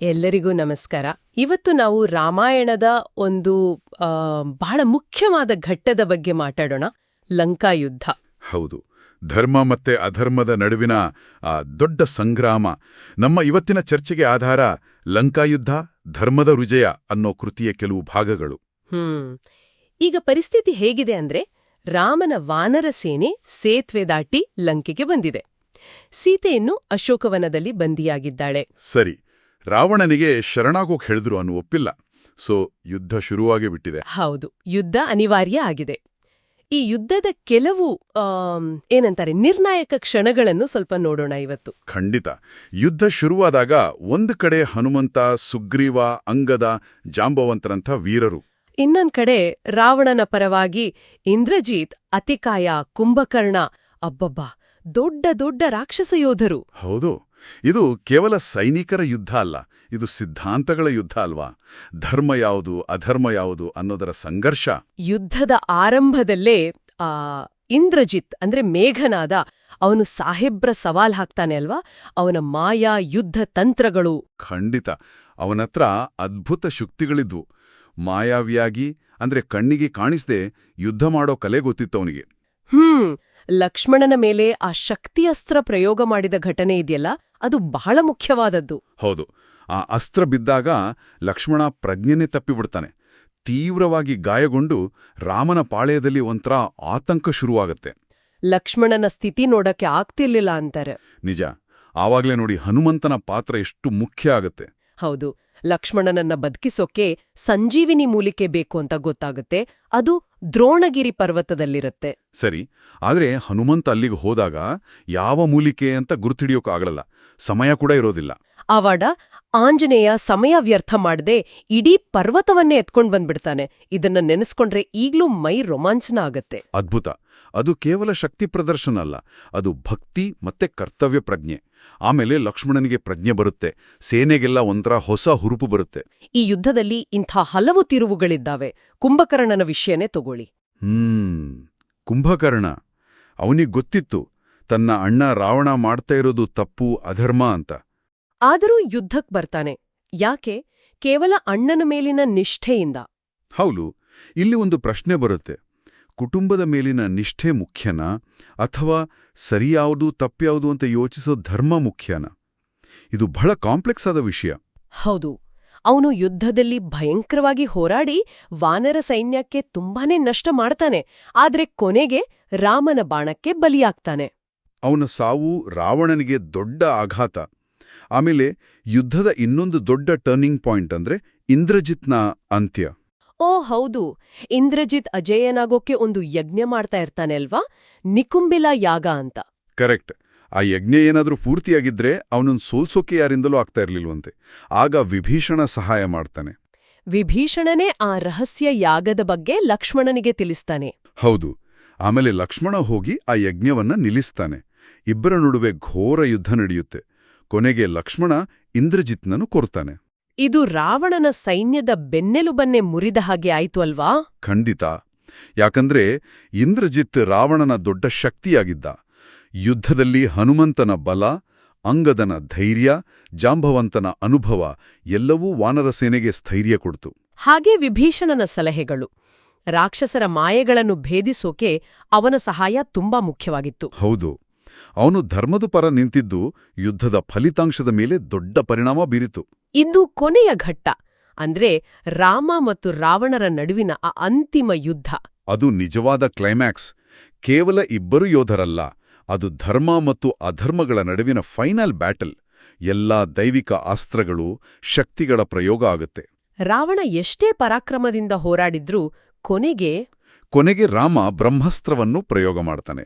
ಎಲ್ಲರಿಗೂ ನಮಸ್ಕಾರ. ಇವತ್ತು ನಾವು ರಾಮಾಯಣದ ಒಂದು ಬಹಳ ಮುಖ್ಯವಾದ ಘಟ್ಟದ ಬಗ್ಗೆ ಮಾತಾಡೋಣ. ಲಂಕಾ ಯುದ್ಧ. ಹೌದು. ಧರ್ಮ ಮತ್ತೆ ಅಧರ್ಮದ ನಡುವಿನ ಆ ದೊಡ್ಡ ಸಂಗ್ರಾಮ. ನಮ್ಮ ಇವತ್ತಿನ ಚರ್ಚೆಗೆ ಆಧಾರ ಲಂಕಾಯುದ್ಧ ಧರ್ಮದ ರುಜಯ ಅನ್ನೋ ಕೃತಿಯ ಕೆಲವು ಭಾಗಗಳು. ಹ್ಮ್. ಈಗ ಪರಿಸ್ಥಿತಿ ಹೇಗಿದೆ ಅಂದ್ರೆ ರಾಮನ ವಾನರ ಸೇನೆ ಸೇತುವೆ ದಾಟಿ ಲಂಕೆಗೆ ಬಂದಿದೆ. ಸೀತೆಯನ್ನು ಅಶೋಕವನದಲ್ಲಿ ಬಂದಿಯಾಗಿದ್ದಾಳೆ. ಸರಿ. ರಾವಣನಿಗೆ ಶರಣಾಗೋಕ್ ಹೇಳಿದ್ರು ಅನ್ನು ಒಪ್ಪಿಲ್ಲ. ಸೊ ಯುದ್ಧ ಶುರುವಾಗಿ ಬಿಟ್ಟಿದೆ. ಹೌದು ಯುದ್ಧ ಅನಿವಾರ್ಯ ಆಗಿದೆ. ಈ ಯುದ್ಧದ ಕೆಲವು ಏನಂತಾರೆ ನಿರ್ಣಾಯಕ ಕ್ಷಣಗಳನ್ನು ಸ್ವಲ್ಪ ನೋಡೋಣ ಇವತ್ತು. ಖಂಡಿತ. ಯುದ್ಧ ಶುರುವಾದಾಗ ಒಂದು ಕಡೆ ಹನುಮಂತ ಸುಗ್ರೀವ ಅಂಗದ ಜಾಂಬವಂತರಂಥ ವೀರರು. ಇನ್ನೊಂದ್ ಕಡೆ ರಾವಣನ ಪರವಾಗಿ ಇಂದ್ರಜೀತ್ ಅತಿಕಾಯ ಕುಂಭಕರ್ಣ ಅಬ್ಬಬ್ಬಾ ದೊಡ್ಡ ದೊಡ್ಡ ರಾಕ್ಷಸ ಯೋಧರು. ಹೌದು. ಇದು ಕೇವಲ ಸೈನಿಕರ ಯುದ್ಧ ಅಲ್ಲ ಇದು ಸಿದ್ಧಾಂತಗಳ ಯುದ್ಧ ಅಲ್ವಾ? ಧರ್ಮ ಯಾವುದು ಅಧರ್ಮ ಯಾವುದು ಅನ್ನೋದರ ಸಂಘರ್ಷ. ಯುದ್ಧದ ಆರಂಭದಲ್ಲೇ ಆ ಇಂದ್ರಜಿತ್ ಅಂದ್ರೆ ಮೇಘನಾದ ಅವನು ಸಾಹೇಬ್ರ ಸವಾಲ್ ಹಾಕ್ತಾನೆ ಅಲ್ವಾ? ಅವನ ಮಾಯಾ ಯುದ್ಧ ತಂತ್ರಗಳು. ಖಂಡಿತ. ಅವನತ್ರ ಅದ್ಭುತ ಶಕ್ತಿಗಳಿದ್ವು. ಮಾಯಾವಿಯಾಗಿ ಅಂದ್ರೆ ಕಣ್ಣಿಗೆ ಕಾಣಿಸದೆ ಯುದ್ಧ ಮಾಡೋ ಕಲೆ ಗೊತ್ತಿತ್ತು ಅವನಿಗೆ. ಹ್ಮ್ ಲಕ್ಷ್ಮಣನ ಮೇಲೆ ಆ ಶಕ್ತಿಯಸ್ತ್ರ ಪ್ರಯೋಗ ಮಾಡಿದ ಘಟನೆ ಇದೆಯಲ್ಲ? ಅದು ಬಹಳ ಮುಖ್ಯವಾದದ್ದು. ಹೌದು. ಆ ಅಸ್ತ್ರ ಬಿದ್ದಾಗ ಲಕ್ಷ್ಮಣ ಪ್ರಜ್ಞೆನೇ ತಪ್ಪಿಬಿಡ್ತಾನೆ. ತೀವ್ರವಾಗಿ ಗಾಯಗೊಂಡು ರಾಮನ ಪಾಳೆಯದಲ್ಲಿ ಒಂಥರ ಆತಂಕ ಶುರುವಾಗತ್ತೆ. ಲಕ್ಷ್ಮಣನ ಸ್ಥಿತಿ ನೋಡಕ್ಕೆ ಆಗ್ತಿರ್ಲಿಲ್ಲ ಅಂತಾರೆ. ನಿಜ. ಆವಾಗ್ಲೇ ನೋಡಿ ಹನುಮಂತನ ಪಾತ್ರ ಎಷ್ಟು ಮುಖ್ಯ ಆಗತ್ತೆ. ಹೌದು. ಲಕ್ಷ್ಮಣನನ್ನ ಬದುಕಿಸೋಕೆ ಸಂಜೀವಿನಿ ಮೂಲಿಕೆ ಬೇಕು ಅಂತ ಗೊತ್ತಾಗುತ್ತೆ. ಅದು ದ್ರೋಣಗಿರಿ ಪರ್ವತದಲ್ಲಿರುತ್ತೆ. ಸರಿ, ಆದ್ರೆ ಹನುಮಂತ ಅಲ್ಲಿಗೆ ಹೋದಾಗ ಯಾವ ಮೂಲಿಕೆ ಅಂತ ಗುರುತಿಡಿಯೋಕ್ಕಾಗಲ್ಲ ಸಮಯ ಕೂಡ ಇರೋದಿಲ್ಲ. ಆವಾಡ ಆಂಜನೇಯ ಸಮಯ ವ್ಯರ್ಥ ಮಾಡದೆ ಇಡೀ ಪರ್ವತವನ್ನೇ ಎತ್ಕೊಂಡು ಬಂದ್ಬಿಡ್ತಾನೆ. ಇದನ್ನ ನೆನೆಸ್ಕೊಂಡ್ರೆ ಈಗ್ಲೂ ಮೈ ರೋಮಾಂಚನ ಆಗತ್ತೆ. ಅದ್ಭುತ. ಅದು ಕೇವಲ ಶಕ್ತಿ ಪ್ರದರ್ಶನ ಅಲ್ಲ ಅದು ಭಕ್ತಿ ಮತ್ತೆ ಕರ್ತವ್ಯ ಪ್ರಜ್ಞೆ. ಆಮೇಲೆ ಲಕ್ಷ್ಮಣನಿಗೆ ಪ್ರಜ್ಞೆ ಬರುತ್ತೆ ಸೇನೆಗೆಲ್ಲ ಒಂಥರ ಹೊಸ ಹುರುಪು ಬರುತ್ತೆ. ಈ ಯುದ್ಧದಲ್ಲಿ ಇಂಥ ಹಲವು ತಿರುವುಗಳಿದ್ದಾವೆ. ಕುಂಭಕರ್ಣನ ವಿಷಯನೇ ತಗೊಳ್ಳಿ. ಹ್ಮ್ ಕುಂಭಕರ್ಣ. ಅವನಿಗೆ ಗೊತ್ತಿತ್ತು ತನ್ನ ಅಣ್ಣ ರಾವಣ ಮಾಡ್ತಾ ಇರೋದು ತಪ್ಪು ಅಧರ್ಮ ಅಂತ. ಆದರೂ ಯುದ್ಧಕ್ ಬರ್ತಾನೆ. ಯಾಕೆ? ಕೇವಲ ಅಣ್ಣನ ಮೇಲಿನ ನಿಷ್ಠೆಯಿಂದ. ಹೌದು ಇಲ್ಲಿ ಒಂದು ಪ್ರಶ್ನೆ ಬರುತ್ತೆ. ಕುಟುಂಬದ ಮೇಲಿನ ನಿಷ್ಠೆ ಮುಖ್ಯನಾ? ಅಥವಾ ಸರಿಯಾವುದು ತಪ್ಪ್ಯಾವುದು ಅಂತ ಯೋಚಿಸೋ ಧರ್ಮ ಮುಖ್ಯನಾ? ಇದು ಬಹಳ ಕಾಂಪ್ಲೆಕ್ಸ್ ಆದ ವಿಷಯ. ಹೌದು ಅವನು ಯುದ್ಧದಲ್ಲಿ ಭಯಂಕರವಾಗಿ ಹೋರಾಡಿ ವಾನರ ಸೈನ್ಯಕ್ಕೆ ತುಂಬಾನೇ ನಷ್ಟ ಮಾಡ್ತಾನೆ. ಆದ್ರೆ ಕೊನೆಗೆ ರಾಮನ ಬಾಣಕ್ಕೆ ಬಲಿಯಾಗ್ತಾನೆ. ಅವನ ಸಾವು ರಾವಣನಿಗೆ ದೊಡ್ಡ ಆಘಾತ. ಆಮೇಲೆ ಯುದ್ಧದ ಇನ್ನೊಂದು ದೊಡ್ಡ ಟರ್ನಿಂಗ್ ಪಾಯಿಂಟ್ ಅಂದ್ರೆ ಇಂದ್ರಜಿತ್ನ ಅಂತ್ಯ. ಓ ಹೌದು ಇಂದ್ರಜಿತ್ ಅಜೇಯನಾಗೋಕೆ ಒಂದು ಯಜ್ಞ ಮಾಡ್ತಾ ಇರ್ತಾನೆ ಅಲ್ವಾ? ನಿಕುಂಬಿಲ ಯಾಗ ಅಂತ. ಕರೆಕ್ಟ್. ಆ ಯಜ್ಞ ಏನಾದರೂ ಪೂರ್ತಿಯಾಗಿದ್ರೆ ಅವನನ್ನು ಸೋಲ್ಸೋಕೆ ಯಾರಿಂದಲೂ ಆಗ್ತಾ ಇರಲಿಲ್ವಂತೆ. ಆಗ ವಿಭೀಷಣ ಸಹಾಯ ಮಾಡ್ತಾನೆ. ವಿಭೀಷಣನೇ ಆ ರಹಸ್ಯ ಯಾಗದ ಬಗ್ಗೆ ಲಕ್ಷ್ಮಣನಿಗೆ ತಿಳಿಸ್ತಾನೆ. ಹೌದು. ಆಮೇಲೆ ಲಕ್ಷ್ಮಣ ಹೋಗಿ ಆ ಯಜ್ಞವನ್ನ ನಿಲ್ಲಿಸ್ತಾನೆ. ಇಬ್ಬರ ನಡುವೆ ಘೋರ ಯುದ್ಧ ನಡೆಯುತ್ತೆ. ಕೊನೆಗೆ ಲಕ್ಷ್ಮಣ ಇಂದ್ರಜಿತ್ನನ್ನು ಕೊರ್ತಾನೆ. ಇದು ರಾವಣನ ಸೈನ್ಯದ ಬೆನ್ನೆಲುಬನ್ನೇ ಮುರಿದ ಹಾಗೆ ಆಯ್ತು ಅಲ್ವಾ? ಖಂಡಿತ. ಯಾಕಂದ್ರೆ ಇಂದ್ರಜಿತ್ ರಾವಣನ ದೊಡ್ಡ ಶಕ್ತಿಯಾಗಿದ್ದ. ಯುದ್ಧದಲ್ಲಿ ಹನುಮಂತನ ಬಲ ಅಂಗದನ ಧೈರ್ಯ ಜಾಂಬವಂತನ ಅನುಭವ ಎಲ್ಲವೂ ವಾನರ ಸೇನೆಗೆ ಸ್ಥೈರ್ಯ ಕೊಡ್ತು. ಹಾಗೆ ವಿಭೀಷಣನ ಸಲಹೆಗಳು. ರಾಕ್ಷಸರ ಮಾಯೆಗಳನ್ನು ಭೇದಿಸೋಕೆ ಅವನ ಸಹಾಯ ತುಂಬಾ ಮುಖ್ಯವಾಗಿತ್ತು. ಹೌದು. ಅವನು ಧರ್ಮದ ಪರ ನಿಂತಿದ್ದು ಯುದ್ಧದ ಫಲಿತಾಂಶದ ಮೇಲೆ ದೊಡ್ಡ ಪರಿಣಾಮ ಬೀರಿತು. ಇದು ಕೊನೆಯ ಘಟ್ಟ ಅಂದ್ರೆ ರಾಮ ಮತ್ತು ರಾವಣರ ನಡುವಿನ ಆ ಅಂತಿಮ ಯುದ್ಧ. ಅದು ನಿಜವಾದ ಕ್ಲೈಮ್ಯಾಕ್ಸ್ ಕೇವಲ ಇಬ್ಬರು ಯೋಧರಲ್ಲ ಅದು ಧರ್ಮ ಮತ್ತು ಅಧರ್ಮಗಳ ನಡುವಿನ ಫೈನಲ್ ಬ್ಯಾಟಲ್ ಎಲ್ಲಾ ದೈವಿಕ ಅಸ್ತ್ರಗಳು ಶಕ್ತಿಗಳ ಪ್ರಯೋಗ ಆಗುತ್ತೆ. ರಾವಣ ಎಷ್ಟೇ ಪರಾಕ್ರಮದಿಂದ ಹೋರಾಡಿದ್ರೂ ಕೊನೆಗೆ ಕೊನೆಗೆ ರಾಮ ಬ್ರಹ್ಮಾಸ್ತ್ರವನ್ನು ಪ್ರಯೋಗ ಮಾಡ್ತಾನೆ.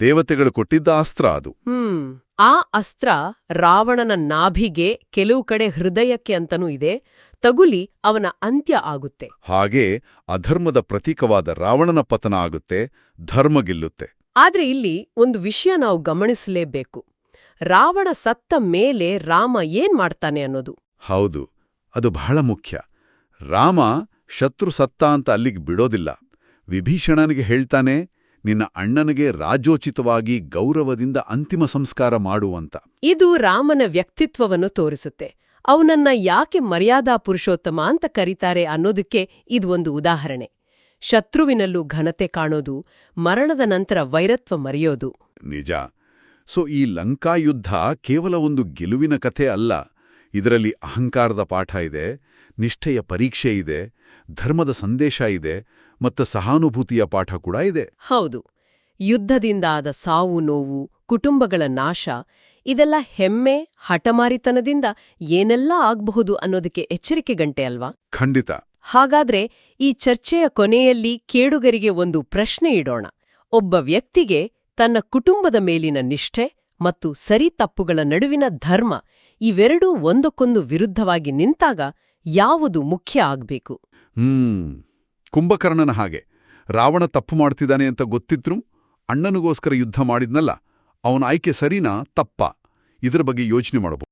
ದೇವತೆಗಳು ಕೊಟ್ಟಿದ್ದ ಅಸ್ತ್ರ ಅದು. ಹ್ಮ್ ಆ ಅಸ್ತ್ರ ರಾವಣನ ನಾಭಿಗೆ ಕೆಲವು ಕಡೆ ಹೃದಯಕ್ಕೆ ಅಂತನೂ ಇದೆ ತಗುಲಿ ಅವನ ಅಂತ್ಯ ಆಗುತ್ತೆ. ಹಾಗೆ ಅಧರ್ಮದ ಪ್ರತೀಕವಾದ ರಾವಣನ ಪತನ ಆಗುತ್ತೆ ಧರ್ಮ ಗೆಲ್ಲುತ್ತೆ. ಆದ್ರೆ ಇಲ್ಲಿ ಒಂದು ವಿಷಯ ನಾವು ಗಮನಿಸಲೇಬೇಕು. ರಾವಣ ಸತ್ತ ಮೇಲೆ ರಾಮ ಏನ್ ಮಾಡ್ತಾನೆ ಅನ್ನೋದು? ಹೌದು ಅದು ಬಹಳ ಮುಖ್ಯ. ರಾಮ ಶತ್ರು ಸತ್ತ ಅಂತ ಅಲ್ಲಿಗೆ ಬಿಡೋದಿಲ್ಲ. ವಿಭೀಷಣನಿಗೆ ಹೇಳ್ತಾನೆ ನಿನ್ನ ಅಣ್ಣನಿಗೆ ರಾಜೋಚಿತವಾಗಿ ಗೌರವದಿಂದ ಅಂತಿಮ ಸಂಸ್ಕಾರ ಮಾಡುವಂತ ಇದು ರಾಮನ ವ್ಯಕ್ತಿತ್ವವನ್ನು ತೋರಿಸುತ್ತೆ. ಅವನನ್ನ ಯಾಕೆ ಮರ್ಯಾದಾ ಪುರುಷೋತ್ತಮ ಅಂತ ಕರೀತಾರೆ ಅನ್ನೋದಕ್ಕೆ ಇದು ಒಂದು ಉದಾಹರಣೆ. ಶತ್ರುವಿನಲ್ಲೂ ಘನತೆ ಕಾಣೋದು ಮರಣದ ನಂತರ ವೈರತ್ವ ಮರೆಯೋದು. ನಿಜ. ಸೊ ಈ ಲಂಕಾ ಯುದ್ಧ ಕೇವಲ ಒಂದು ಗೆಲುವಿನ ಕಥೆ ಅಲ್ಲ ಇದರಲ್ಲಿ ಅಹಂಕಾರದ ಪಾಠ ಇದೆ. ನಿಷ್ಠೆಯ ಪರೀಕ್ಷೆ ಇದೆ ಧರ್ಮದ ಸಂದೇಶ ಇದೆ ಮತ್ತು ಸಹಾನುಭೂತಿಯ ಪಾಠ ಕೂಡ ಇದೆ. ಹೌದು. ಯುದ್ಧದಿಂದಾದ ಸಾವು ನೋವು ಕುಟುಂಬಗಳ ನಾಶ ಇದೆಲ್ಲ ಹೆಮ್ಮೆ ಹಠಮಾರಿತನದಿಂದ ಏನೆಲ್ಲ ಆಗ್ಬಹುದು ಅನ್ನೋದಕ್ಕೆ ಎಚ್ಚರಿಕೆ ಗಂಟೆ ಅಲ್ವಾ? ಖಂಡಿತ. ಹಾಗಾದ್ರೆ ಈ ಚರ್ಚೆಯ ಕೊನೆಯಲ್ಲಿ ಕೇಡುಗರಿಗೆ ಒಂದು ಪ್ರಶ್ನೆ ಇಡೋಣ. ಒಬ್ಬ ವ್ಯಕ್ತಿಗೆ ತನ್ನ ಕುಟುಂಬದ ಮೇಲಿನ ನಿಷ್ಠೆ ಮತ್ತು ಸರಿ ತಪ್ಪುಗಳ ನಡುವಿನ ಧರ್ಮ ಇವೆರಡೂ ಒಂದಕ್ಕೊಂದು ವಿರುದ್ಧವಾಗಿ ನಿಂತಾಗ ಯಾವುದು ಮುಖ್ಯ ಆಗ್ಬೇಕು? ಹ್ಮ್, ಕುಂಭಕರ್ಣನ ಹಾಗೆ. ರಾವಣ ತಪ್ಪು ಮಾಡ್ತಿದ್ದಾನೆ ಅಂತ ಗೊತ್ತಿದ್ರೂ ಅಣ್ಣನಿಗೋಸ್ಕರ ಯುದ್ಧ ಮಾಡಿದ್ನಲ್ಲ, ಅವನ ಆಯ್ಕೆ ಸರಿನಾ ತಪ್ಪ? ಇದರ ಬಗ್ಗೆ ಯೋಚನೆ ಮಾಡಬಹುದು